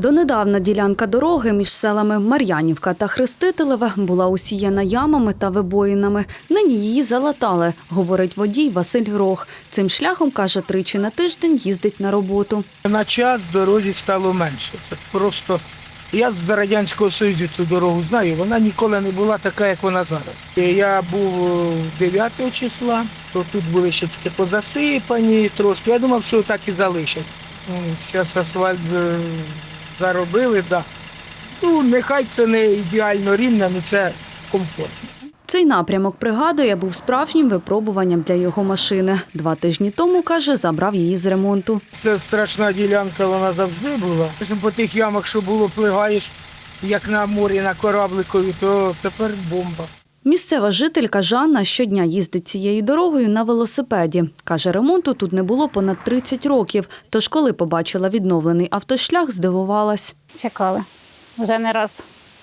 Донедавна ділянка дороги між селами Мар'янівка та Хрестителеве була усіяна ямами та вибоїнами. Нині її залатали, говорить водій Василь Рох. Цим шляхом, каже, тричі на тиждень їздить на роботу. На час дорозі стало менше. Це просто я з Радянського Союзу цю дорогу знаю, вона ніколи не була така, як вона зараз. Я був е, 9 числа, то тут були ще тільки позасипані трошки. Я думав, що так і залишать. Зараз асфальт е, заробили. Да. Ну, нехай це не ідеально рівне, але це комфортно. Цей напрямок, пригадує, був справжнім випробуванням для його машини. Два тижні тому, каже, забрав її з ремонту. Це страшна ділянка, вона завжди була. По тих ямах, що було, плигаєш, як на морі, на корабликові, то тепер бомба. Місцева жителька Жанна щодня їздить цією дорогою на велосипеді. Каже, ремонту тут не було понад 30 років. Тож, коли побачила відновлений автошлях, здивувалась. Чекали. Вже не раз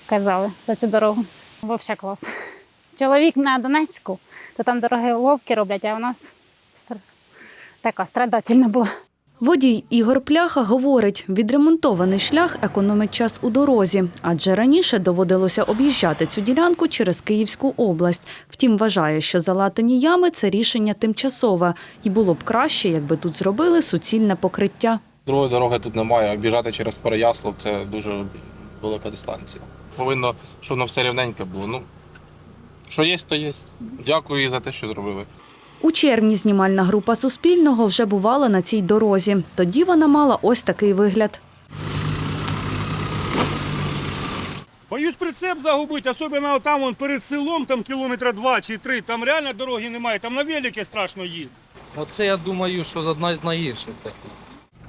казали за цю дорогу. Взагалі клас. Чоловік на Донецьку, то там дороги ловки роблять, а у нас така страдательна була. Водій Ігор Пляха говорить, відремонтований шлях економить час у дорозі, адже раніше доводилося об'їжджати цю ділянку через Київську область. Втім, вважає, що залатані ями це рішення тимчасове, і було б краще, якби тут зробили суцільне покриття. Другої дороги тут немає. Об'їжджати через Переяслав це дуже велика дистанція. Повинно, щоб воно все рівненьке було. Ну, що є, то є. Дякую за те, що зробили. У червні знімальна група Суспільного вже бувала на цій дорозі. Тоді вона мала ось такий вигляд. Боюсь прицеп загубити, особливо там вон, перед селом, там кілометра два чи три, там реально дороги немає, там на велике страшно їздити. Оце я думаю, що одна з найгірших таких.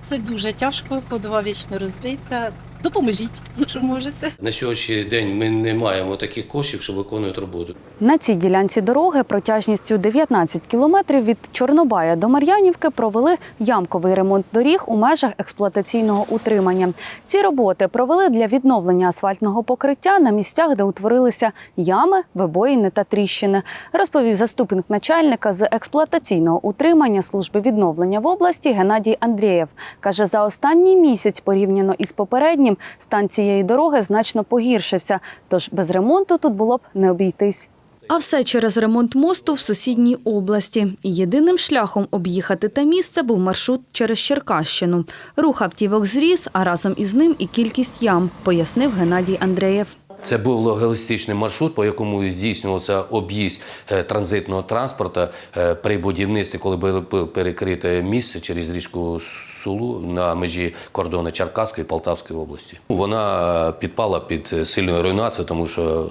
Це дуже тяжко, ходова вічно розбита. Допоможіть, що можете. На сьогоднішній день ми не маємо таких коштів, що виконують роботу. На цій ділянці дороги протяжністю 19 кілометрів від Чорнобая до Мар'янівки провели ямковий ремонт доріг у межах експлуатаційного утримання. Ці роботи провели для відновлення асфальтного покриття на місцях, де утворилися ями, вибоїни та тріщини, розповів заступник начальника з експлуатаційного утримання служби відновлення в області Геннадій Андрієв. Каже, за останній місяць порівняно із попереднім стан цієї дороги значно погіршився, тож без ремонту тут було б не обійтись. А все через ремонт мосту в сусідній області. Єдиним шляхом об'їхати те місце був маршрут через Черкащину. Рух автівок зріс, а разом із ним і кількість ям, пояснив Геннадій Андреєв. Це був логістичний маршрут, по якому здійснювався об'їзд е, транзитного транспорту е, при будівництві, коли було перекрите місце через річку Сулу на межі кордону Черкаської і Полтавської області. Вона е, підпала під сильною руйнацією, тому що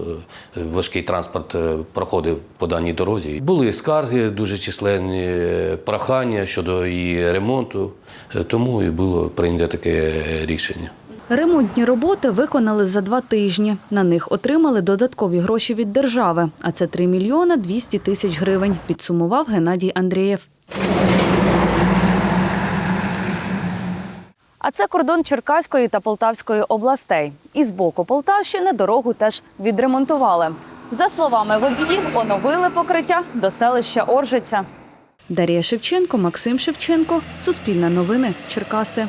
важкий транспорт проходив по даній дорозі. Були скарги, дуже численні прохання щодо її ремонту, тому і було прийнято таке рішення. Ремонтні роботи виконали за два тижні. На них отримали додаткові гроші від держави, а це 3 мільйона 200 тисяч гривень, підсумував Геннадій Андрієв. А це кордон Черкаської та Полтавської областей. І з боку Полтавщини дорогу теж відремонтували. За словами водіїв, оновили покриття до селища Оржиця. Дар'я Шевченко, Максим Шевченко, Суспільне новини, Черкаси.